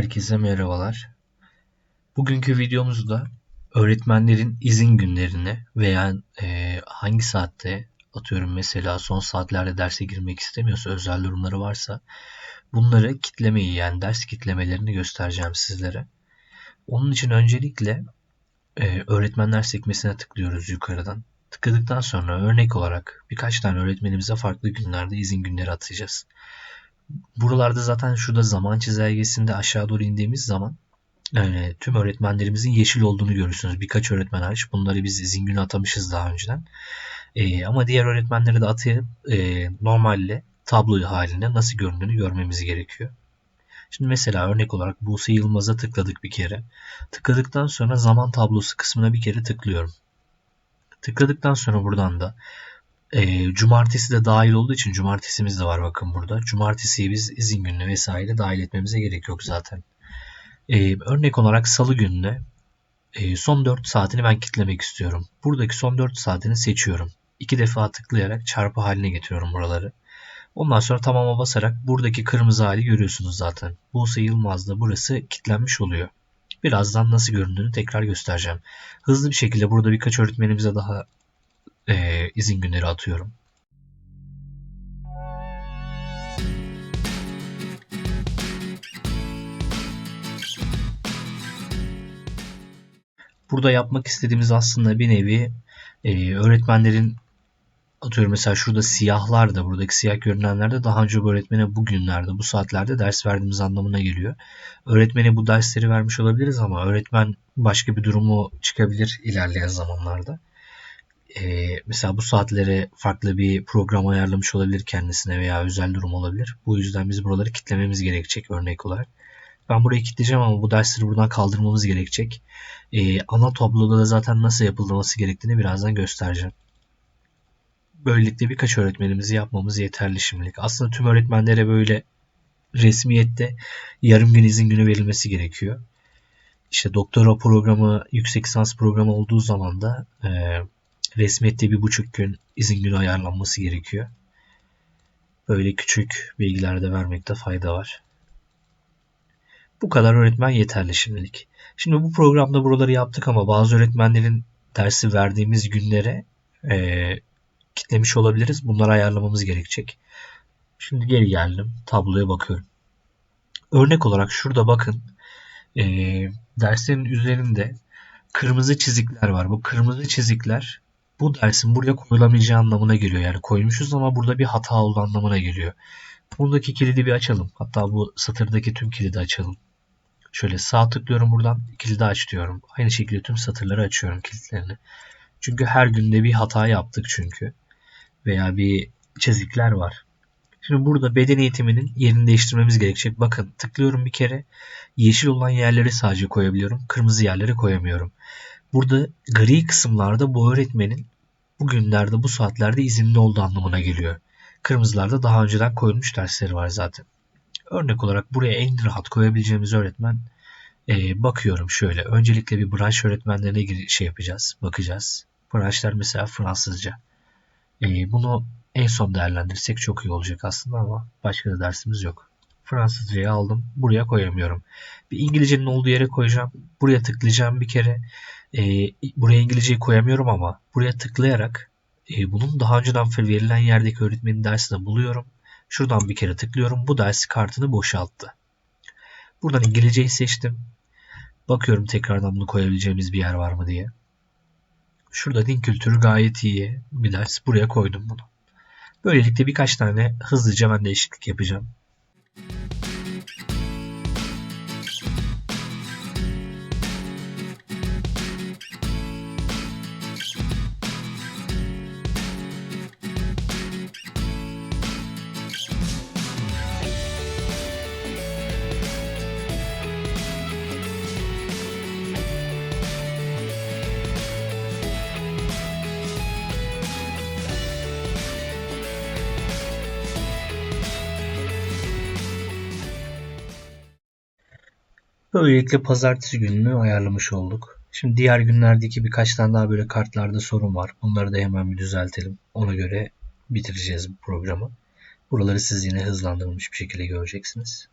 Herkese merhabalar. Bugünkü videomuzda öğretmenlerin izin günlerini veya e, hangi saatte atıyorum mesela son saatlerde derse girmek istemiyorsa özel durumları varsa bunları kitlemeyi yani ders kitlemelerini göstereceğim sizlere. Onun için öncelikle e, öğretmenler sekmesine tıklıyoruz yukarıdan. Tıkladıktan sonra örnek olarak birkaç tane öğretmenimize farklı günlerde izin günleri atacağız. Buralarda zaten şurada zaman çizelgesinde aşağı doğru indiğimiz zaman e, tüm öğretmenlerimizin yeşil olduğunu görürsünüz. Birkaç öğretmen hariç. Bunları biz izin günü atamışız daha önceden. E, ama diğer öğretmenleri de atayıp e, normalde tablo halinde nasıl göründüğünü görmemiz gerekiyor. Şimdi mesela örnek olarak Buse Yılmaz'a tıkladık bir kere. Tıkladıktan sonra zaman tablosu kısmına bir kere tıklıyorum. Tıkladıktan sonra buradan da e, cumartesi de dahil olduğu için cumartesimiz de var bakın burada. Cumartesiyi biz izin gününe vesaire dahil etmemize gerek yok zaten. E, örnek olarak salı gününe e, son 4 saatini ben kitlemek istiyorum. Buradaki son 4 saatini seçiyorum. İki defa tıklayarak çarpı haline getiriyorum buraları. Ondan sonra tamama basarak buradaki kırmızı hali görüyorsunuz zaten. Buse Yılmaz'da burası kitlenmiş oluyor. Birazdan nasıl göründüğünü tekrar göstereceğim. Hızlı bir şekilde burada birkaç öğretmenimize daha e, izin günleri atıyorum. Burada yapmak istediğimiz aslında bir nevi e, öğretmenlerin atıyorum mesela şurada siyahlar da buradaki siyah görünenler de daha önce bu öğretmene bu günlerde bu saatlerde ders verdiğimiz anlamına geliyor. Öğretmene bu dersleri vermiş olabiliriz ama öğretmen başka bir durumu çıkabilir ilerleyen zamanlarda e, mesela bu saatlere farklı bir program ayarlamış olabilir kendisine veya özel durum olabilir. Bu yüzden biz buraları kitlememiz gerekecek örnek olarak. Ben burayı kitleyeceğim ama bu dersleri buradan kaldırmamız gerekecek. E, ana tabloda da zaten nasıl yapılması gerektiğini birazdan göstereceğim. Böylelikle birkaç öğretmenimizi yapmamız yeterli şimdilik. Aslında tüm öğretmenlere böyle resmiyette yarım gün izin günü verilmesi gerekiyor. İşte doktora programı, yüksek lisans programı olduğu zaman da e, resmiyette bir buçuk gün izin günü ayarlanması gerekiyor. Böyle küçük bilgiler de vermekte fayda var. Bu kadar öğretmen yeterli şimdilik. Şimdi bu programda buraları yaptık ama bazı öğretmenlerin dersi verdiğimiz günlere e, kitlemiş olabiliriz. Bunları ayarlamamız gerekecek. Şimdi geri geldim. Tabloya bakıyorum. Örnek olarak şurada bakın. E, derslerin üzerinde kırmızı çizikler var. Bu kırmızı çizikler bu dersin buraya koyulamayacağı anlamına geliyor. Yani koymuşuz ama burada bir hata oldu anlamına geliyor. Buradaki kilidi bir açalım. Hatta bu satırdaki tüm kilidi açalım. Şöyle sağ tıklıyorum buradan kilidi aç diyorum. Aynı şekilde tüm satırları açıyorum kilitlerini. Çünkü her günde bir hata yaptık çünkü. Veya bir çizikler var. Şimdi burada beden eğitiminin yerini değiştirmemiz gerekecek. Bakın tıklıyorum bir kere. Yeşil olan yerleri sadece koyabiliyorum. Kırmızı yerleri koyamıyorum. Burada gri kısımlarda bu öğretmenin bugünlerde bu saatlerde izinli olduğu anlamına geliyor. Kırmızılarda daha önceden koyulmuş dersleri var zaten. Örnek olarak buraya en rahat koyabileceğimiz öğretmen e, bakıyorum şöyle. Öncelikle bir branş öğretmenlerine şey yapacağız, bakacağız. Branşlar mesela Fransızca. E, bunu en son değerlendirsek çok iyi olacak aslında ama başka da dersimiz yok. Fransızcayı aldım. Buraya koyamıyorum. Bir İngilizcenin olduğu yere koyacağım. Buraya tıklayacağım bir kere e, buraya İngilizceyi koyamıyorum ama buraya tıklayarak e, bunun daha önceden verilen yerdeki öğretmenin dersini buluyorum. Şuradan bir kere tıklıyorum. Bu ders kartını boşalttı. Buradan İngilizceyi seçtim. Bakıyorum tekrardan bunu koyabileceğimiz bir yer var mı diye. Şurada din kültürü gayet iyi bir ders. Buraya koydum bunu. Böylelikle birkaç tane hızlıca ben değişiklik yapacağım. Böylelikle pazartesi gününü ayarlamış olduk. Şimdi diğer günlerdeki birkaç tane daha böyle kartlarda sorun var. Bunları da hemen bir düzeltelim. Ona göre bitireceğiz bu programı. Buraları siz yine hızlandırılmış bir şekilde göreceksiniz.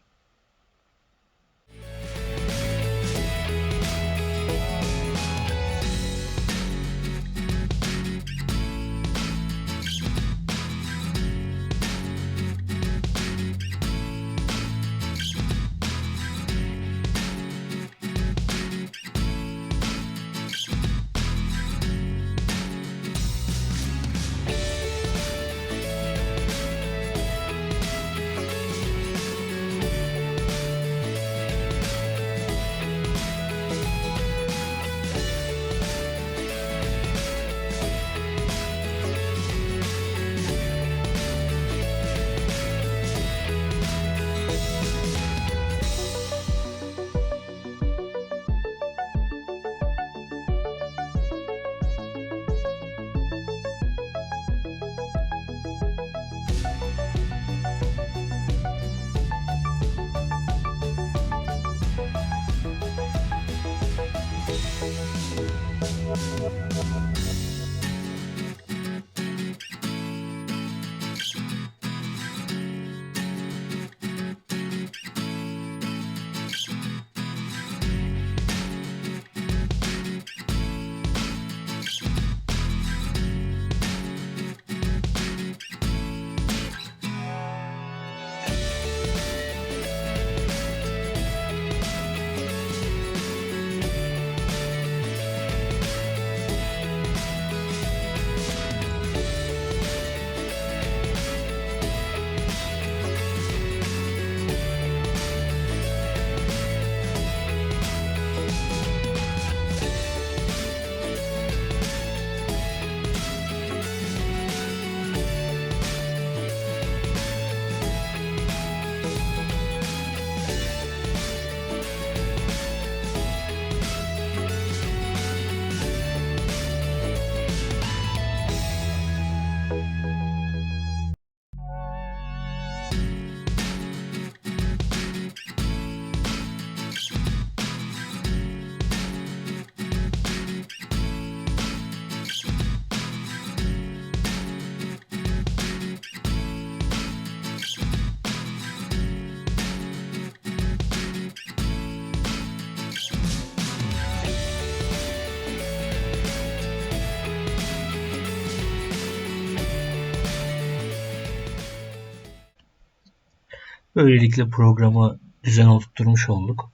Böylelikle programı düzen oturtmuş olduk.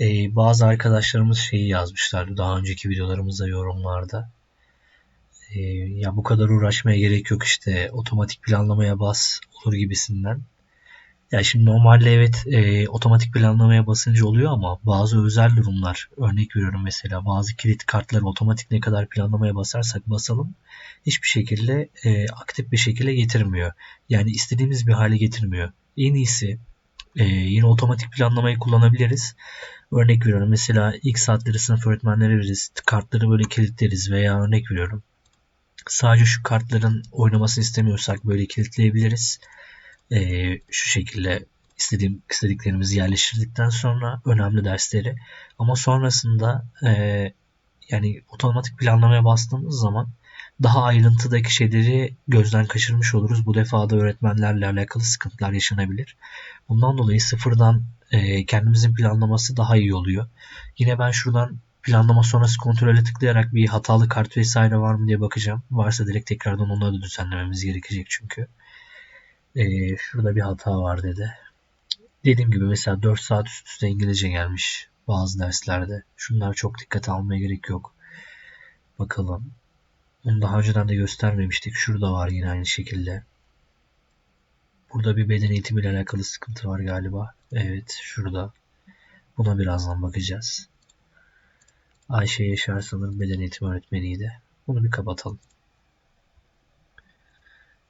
Ee, bazı arkadaşlarımız şeyi yazmışlardı daha önceki videolarımızda yorumlarda. Ee, ya bu kadar uğraşmaya gerek yok işte otomatik planlamaya bas olur gibisinden. Ya şimdi normalde evet e, otomatik planlamaya basınca oluyor ama bazı özel durumlar örnek veriyorum mesela bazı kilit kartları otomatik ne kadar planlamaya basarsak basalım hiçbir şekilde e, aktif bir şekilde getirmiyor. Yani istediğimiz bir hale getirmiyor. En iyisi e, yine otomatik planlamayı kullanabiliriz. Örnek veriyorum mesela ilk saatleri sınıf öğretmenlere veririz. Kartları böyle kilitleriz veya örnek veriyorum. Sadece şu kartların oynamasını istemiyorsak böyle kilitleyebiliriz e, şu şekilde istediğim istediklerimizi yerleştirdikten sonra önemli dersleri ama sonrasında e, yani otomatik planlamaya bastığımız zaman daha ayrıntıdaki şeyleri gözden kaçırmış oluruz. Bu defa da öğretmenlerle alakalı sıkıntılar yaşanabilir. Bundan dolayı sıfırdan e, kendimizin planlaması daha iyi oluyor. Yine ben şuradan planlama sonrası kontrole tıklayarak bir hatalı kart vesaire var mı diye bakacağım. Varsa direkt tekrardan onları da düzenlememiz gerekecek çünkü e, şurada bir hata var dedi. Dediğim gibi mesela 4 saat üst üste İngilizce gelmiş bazı derslerde. Şunlar çok dikkat almaya gerek yok. Bakalım. Onu daha önceden de göstermemiştik. Şurada var yine aynı şekilde. Burada bir beden eğitimiyle alakalı sıkıntı var galiba. Evet şurada. Buna birazdan bakacağız. Ayşe Yaşar sanırım beden eğitimi öğretmeniydi. Bunu bir kapatalım.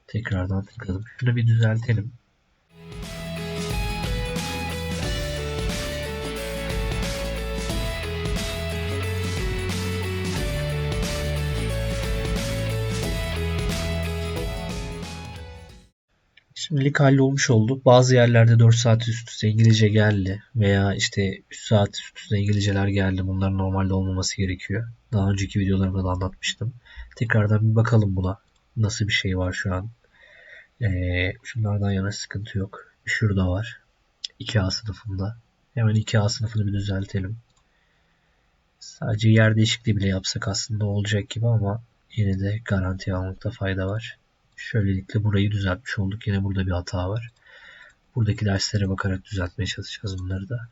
Tekrardan tıkladım. Şunu bir düzeltelim. Şimdilik hallolmuş oldu. Bazı yerlerde 4 saat üst üste İngilizce geldi veya işte 3 saat üst üste İngilizceler geldi. Bunların normalde olmaması gerekiyor. Daha önceki videolarımda da anlatmıştım. Tekrardan bir bakalım buna. Nasıl bir şey var şu an. Ee, şunlardan yana sıkıntı yok. Şurada var. 2A sınıfında. Hemen 2A sınıfını bir düzeltelim. Sadece yer değişikliği bile yapsak aslında olacak gibi ama yine de garanti almakta fayda var. Şöylelikle burayı düzeltmiş olduk. Yine burada bir hata var. Buradaki derslere bakarak düzeltmeye çalışacağız bunları da.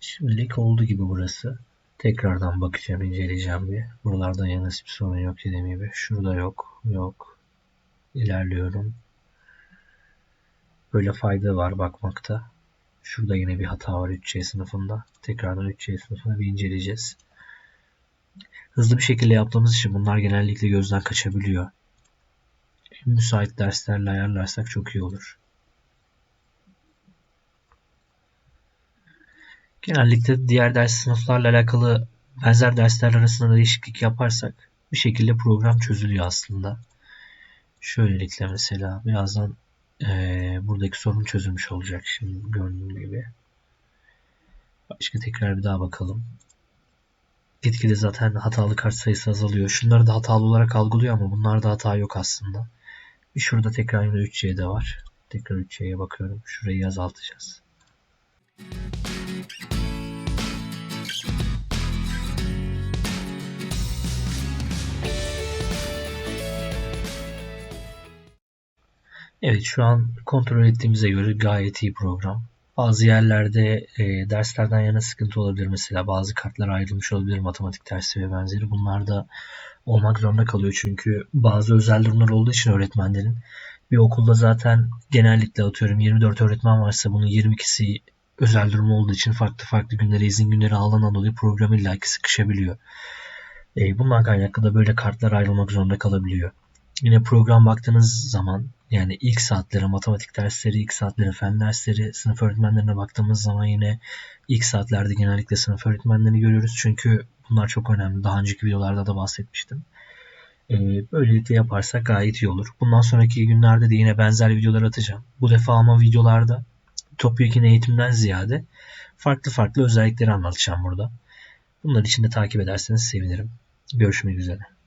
Şimdilik oldu gibi burası. Tekrardan bakacağım, inceleyeceğim bir. Buralardan yana bir sorun yok dediğim gibi. Şurada yok, yok. İlerliyorum. Böyle fayda var bakmakta. Şurada yine bir hata var 3C sınıfında. Tekrardan 3C sınıfını bir inceleyeceğiz. Hızlı bir şekilde yaptığımız için bunlar genellikle gözden kaçabiliyor. Müsait derslerle ayarlarsak çok iyi olur. Genellikle diğer ders sınıflarla alakalı benzer dersler arasında değişiklik yaparsak bir şekilde program çözülüyor aslında. Şöylelikle mesela birazdan e, buradaki sorun çözülmüş olacak şimdi gördüğüm gibi. Başka tekrar bir daha bakalım. Gitgide zaten hatalı kart sayısı azalıyor. Şunları da hatalı olarak algılıyor ama bunlarda hata yok aslında. Bir şurada tekrar yine 3C'de var. Tekrar 3C'ye bakıyorum. Şurayı azaltacağız. Evet şu an kontrol ettiğimize göre gayet iyi program. Bazı yerlerde e, derslerden yana sıkıntı olabilir. Mesela bazı kartlar ayrılmış olabilir matematik dersi ve benzeri. Bunlar da olmak zorunda kalıyor. Çünkü bazı özel durumlar olduğu için öğretmenlerin bir okulda zaten genellikle atıyorum 24 öğretmen varsa bunun 22'si özel durum olduğu için farklı farklı günlere izin günleri alınan dolayı program illaki sıkışabiliyor. E, bundan kaynaklı da böyle kartlar ayrılmak zorunda kalabiliyor. Yine program baktığınız zaman yani ilk saatleri matematik dersleri, ilk saatleri fen dersleri, sınıf öğretmenlerine baktığımız zaman yine ilk saatlerde genellikle sınıf öğretmenlerini görüyoruz. Çünkü bunlar çok önemli. Daha önceki videolarda da bahsetmiştim. Ee, böylelikle yaparsak gayet iyi olur. Bundan sonraki günlerde de yine benzer videolar atacağım. Bu defa ama videolarda topyekun eğitimden ziyade farklı farklı özellikleri anlatacağım burada. Bunlar için de takip ederseniz sevinirim. Görüşmek üzere.